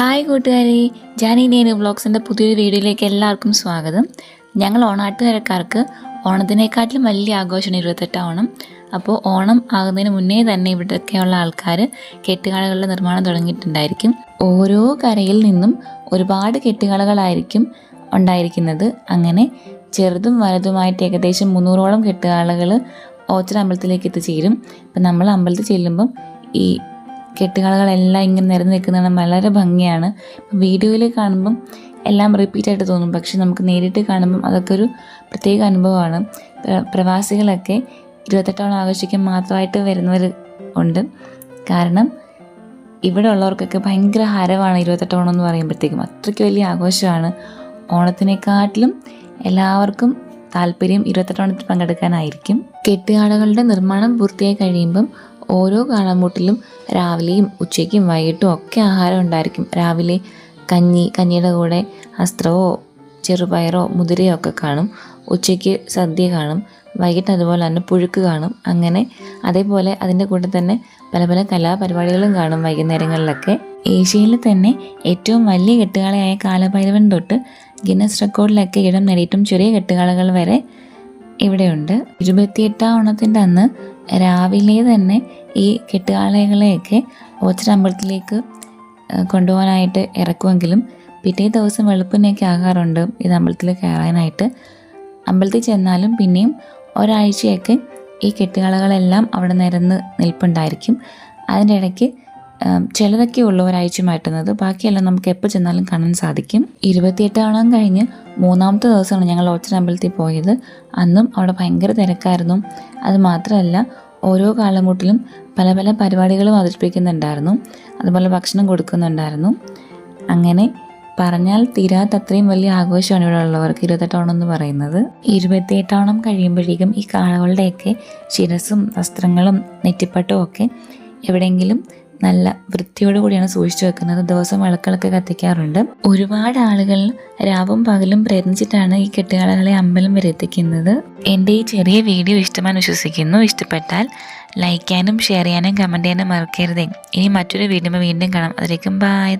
Hi കൂട്ടുകാരെ ജാനി നേനു വ്ളോഗ്സിന്റെ പുതിയൊരു വീഡിയോയിലേക്ക് എല്ലാവർക്കും സ്വാഗതം. ഞങ്ങൾ ഓണാട്ടുകാരക്കാർക്ക് ഓണത്തിനേക്കാട്ടിലും വലിയ ആഘോഷമാണ് ഇരുപത്തെട്ടാം ഓണം. അപ്പോൾ ഓണം ആകുന്നതിന് മുന്നേ തന്നെ ഇവിടെയൊക്കെയുള്ള ആൾക്കാർ കെട്ടുകാളകളുടെ നിർമ്മാണം തുടങ്ങിയിട്ടുണ്ടായിരിക്കും. ഓരോ കരയിൽ നിന്നും ഒരുപാട് കെട്ടുകാളകളായിരിക്കും ഉണ്ടായിരിക്കുന്നത്. അങ്ങനെ ചെറുതും വലുതുമായിട്ട് ഏകദേശം മുന്നൂറോളം കെട്ടുകാളകൾ ഓച്ചറ അമ്പലത്തിലേക്ക് എത്തിച്ചേരും. അപ്പം നമ്മൾ അമ്പലത്തിൽ ചെല്ലുമ്പം ഈ കെട്ടുകാളകളെല്ലാം ഇങ്ങനെ നിരന്ന് നിൽക്കുന്നത് വളരെ ഭംഗിയാണ്. വീഡിയോയിൽ കാണുമ്പം എല്ലാം റിപ്പീറ്റായിട്ട് തോന്നും. പക്ഷെ നമുക്ക് നേരിട്ട് കാണുമ്പം അതൊക്കെ ഒരു പ്രത്യേക അനുഭവമാണ്. പ്ര- പ്രവാസികളൊക്കെ ഇരുപത്തെട്ടോളം ആഘോഷിക്കാൻ മാത്രമായിട്ട് വരുന്നവർ ഉണ്ട്. കാരണം ഇവിടെ ഉള്ളവർക്കൊക്കെ ഭയങ്കര ഹരമാണ് ഇരുപത്തെട്ടോണം എന്ന് പറയുമ്പോഴത്തേക്കും. അത്രയ്ക്ക് വലിയ ആഘോഷമാണ്. ഓണത്തിനെക്കാട്ടിലും എല്ലാവർക്കും താല്പര്യം ഇരുപത്തെട്ടോണത്തിൽ പങ്കെടുക്കാനായിരിക്കും. കെട്ടുകാടകളുടെ നിർമ്മാണം പൂർത്തിയായി കഴിയുമ്പം ഓരോ കാളമൂട്ടിലും രാവിലെയും ഉച്ചയ്ക്കും വൈകിട്ടും ഒക്കെ ആഹാരം ഉണ്ടായിരിക്കും. രാവിലെ കഞ്ഞി കഞ്ഞിയുടെ കൂടെ അസ്ത്രവോ ചെറുപയറോ മുതിരയോ ഒക്കെ കാണും. ഉച്ചയ്ക്ക് സദ്യ കാണും. വൈകിട്ട് അതുപോലെ തന്നെ പുഴുക്ക് കാണും. അങ്ങനെ അതേപോലെ അതിന്റെ കൂടെ തന്നെ പല പല കലാപരിപാടികളും കാണും വൈകുന്നേരങ്ങളിലൊക്കെ. ഏഷ്യയിൽ തന്നെ ഏറ്റവും വലിയ കെട്ടുകാളയായ കാലഭൈരവൻ തൊട്ട് ഗിന്നസ് റെക്കോർഡിലൊക്കെ ഇടം നേടിയിട്ടും ചെറിയ കെട്ടുകാളകൾ വരെ ഇവിടെയുണ്ട്. ഇരുപത്തിയെട്ടാം ഓണത്തിന്റെ അന്ന് രാവിലെ തന്നെ ഈ കെട്ടുകാളകളെയൊക്കെ ഓച്ചിറ അമ്പലത്തിലേക്ക് ആ, കൊണ്ടുപോകാനായിട്ട് ഇറക്കുമെങ്കിലും പിറ്റേ ദിവസം വെളുപ്പിനൊക്കെ ആകാറുണ്ട് ഇത് അമ്പലത്തിൽ കയറാനായിട്ട്. അമ്പലത്തിൽ ചെന്നാലും പിന്നെയും ഒരാഴ്ചയൊക്കെ ഈ കെട്ടുകാളകളെല്ലാം അവിടെ നിരന്ന് നിൽപ്പുണ്ടായിരിക്കും. അതിന്റെ ഇടയ്ക്ക് ചിലതൊക്കെ ഉള്ളൂ ഒരാഴ്ച മാറ്റുന്നത്. ബാക്കിയെല്ലാം നമുക്ക് എപ്പോൾ ചെന്നാലും കാണാൻ സാധിക്കും. ഇരുപത്തിയെട്ടാളം കഴിഞ്ഞ് മൂന്നാമത്തെ ദിവസമാണ് ഞങ്ങൾ ഓച്ചിറ അമ്പലത്തിൽ പോയത്. അന്നും അവിടെ ഭയങ്കര തിരക്കായിരുന്നു. അത് മാത്രമല്ല ഓരോ കാലമൂട്ടിലും പല പല പരിപാടികളും അവതരിപ്പിക്കുന്നുണ്ടായിരുന്നു. അതുപോലെ ഭക്ഷണം കൊടുക്കുന്നുണ്ടായിരുന്നു. അങ്ങനെ പറഞ്ഞാൽ തീരാത്തത്രയും വലിയ ആഘോഷമാണ് ഇവിടെ ഉള്ളവർക്ക് ഇരുപത്തെട്ടോണം എന്ന് പറയുന്നത്. ഇരുപത്തിയെട്ടോണം കഴിയുമ്പോഴേക്കും ഈ കാളകളുടെയൊക്കെ ശിരസും വസ്ത്രങ്ങളും നെറ്റിപ്പട്ടും ഒക്കെ എവിടെയെങ്കിലും നല്ല വൃത്തിയോടുകൂടിയാണ് സൂക്ഷിച്ചു വെക്കുന്നത്. ദിവസം വിളക്കുകളൊക്കെ കത്തിക്കാറുണ്ട്. ഒരുപാട് ആളുകൾ രാവും പകലും പ്രയത്നിച്ചിട്ടാണ് ഈ കെട്ടുകാളകളെ അമ്പലം വരെ എത്തിക്കുന്നത്. എന്റെ ഈ ചെറിയ വീഡിയോ ഇഷ്ടമാണെന്ന് വിശ്വസിക്കുന്നു. ഇഷ്ടപ്പെട്ടാൽ ലൈക്ക് ചെയ്യാനും ഷെയർ ചെയ്യാനും കമന്റ് ചെയ്യാനും മറക്കരുതേ. ഇനി മറ്റൊരു വീഡിയോ വീണ്ടും കാണാം. അതിലേക്കും ബായ്